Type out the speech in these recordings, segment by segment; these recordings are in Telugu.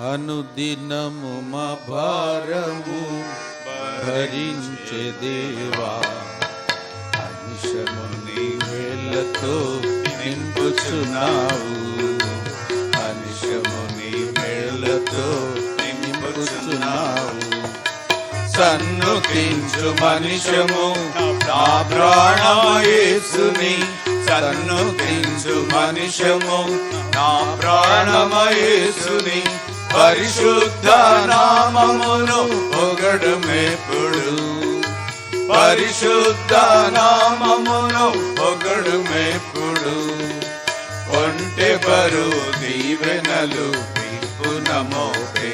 అనుదినము మా భారము భరించే దేవా. అనిశము నీ వేళ్ళతో నింపుచున్నావు. అనిశము నీ వేళ్ళతో నింపుచున్నావు. సన్నుతించు మనిషము నా ప్రాణమయేసుని సన్నుతించు మనిషము నా ప్రాణమయేసుని పరిశుద్ధ నామమును పొగడుమెప్పుడు పరిశుద్ధ నామమును పొగడుమెప్పుడు ఒంటె బరు దీవెనలు విపునమోపే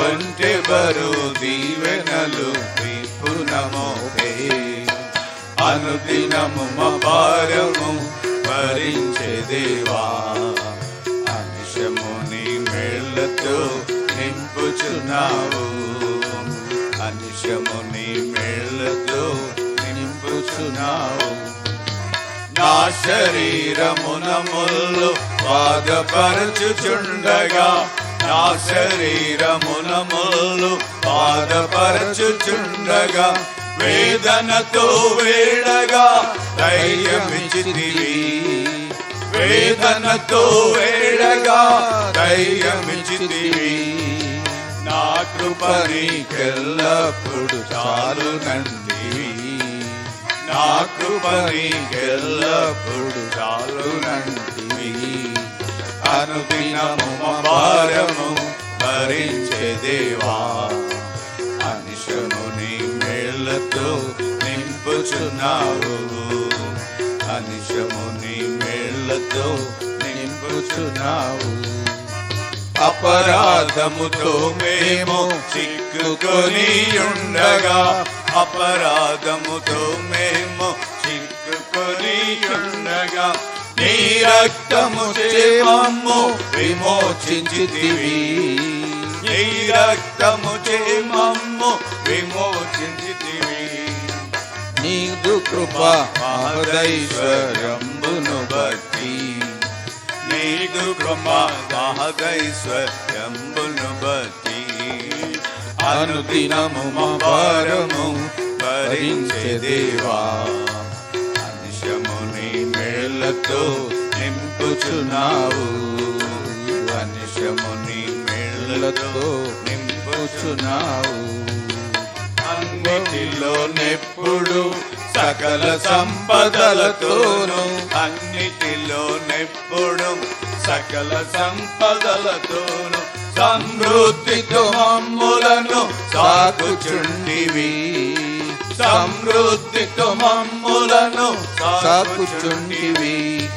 ఒంటె బరు దీవెనలు విపునమోపే అనుదినము మా భరించే దేవా. నింపుచున్నావు అనిశము నీ మేళ్ళతో నింపుచున్నావు. నా శరీరమున ముళ్ళు బాధపరచుచుండగా నా శరీరమున ముళ్ళు బాధపరచుచుండగా వేదనతో వేడగా దయ్యమిచితివి వేదనతో వేడగా ధైర్యమిచితివి కృప నీకెల్లప్పుడు చాలు నందివి నా కృప నీకెల్లప్పుడు చాలు అనుదినము భారము భరించే దేవా. అనిశము నీ మేళ్ళతో నింపుచున్నావు. అనిశము నీ మేళ్ళతో నింపుచున్నావు. అపరాధముతో మేము చిక్కుకొని ఉండగా అపరాధముతో మేము చిక్కుకొని ఉండగా నీ రక్తము చేమము విమోచించితివి. నీ రక్తము చేమము విమోచించితివి. నీదు కృప మహదైశ్వర్యంబును బట్టి. ఐదు కృప మహదైశ్వర్యంబును బట్టి అనుదినము మరము భరించే దేవా అనిశము నీ మేళ్ళతో నింపుచున్నావు అనిశము నీ మేళ్ళతో నింపుచున్నావు అన్నిటిలో నెప్పుడు సకల సంపదలతోను అన్నిటిలో నెప్పుడు సకల సంపదలతోను సమృద్ధితో మమ్ములను సాకుచుండివి. సమృద్ధితో మమ్ములను సాకుచుండివి.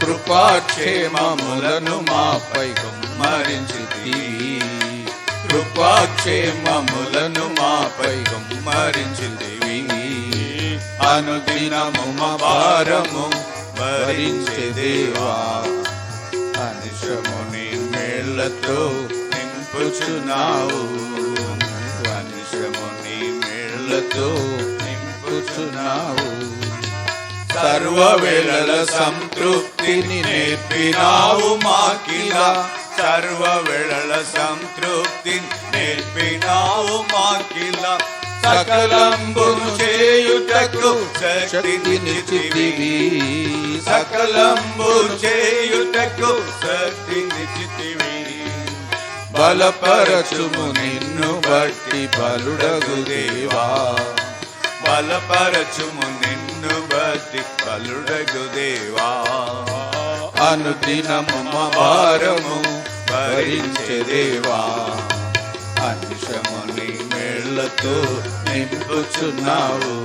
కృపాక్షేమములను మాపై గుమ్మరించితివి. కృపాక్షేమములను మాపై గుమ్మరించితివి. అనుదినము మా భారము భరించే దేవా అనిశముని మేళ్ళతో నింపుచున్నావు అనిశముని మేళ్ళతో నింపుచున్నావు సర్వవేళల సంతృప్తిని నేర్పినావు మాకిలా సర్వవేళల సంతృప్తిని నేర్పినావు మాకిలా సకలంబును చేయుటకు శక్తినిచితివి సకలంబును చేయుటకు శక్తినిచితివి బలపరచుము నిన్ను బట్టి బలుడగు దేవా. బలపరచుము నిన్ను బట్టి బలుడగు దేవా. అనుదినము మా భారము భరించే దేవా. అనిశముని మేళ్ళతో నింపుచున్నావు.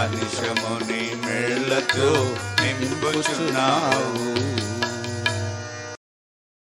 అనిశముని మేళ్ళతో నింపుచున్నావు.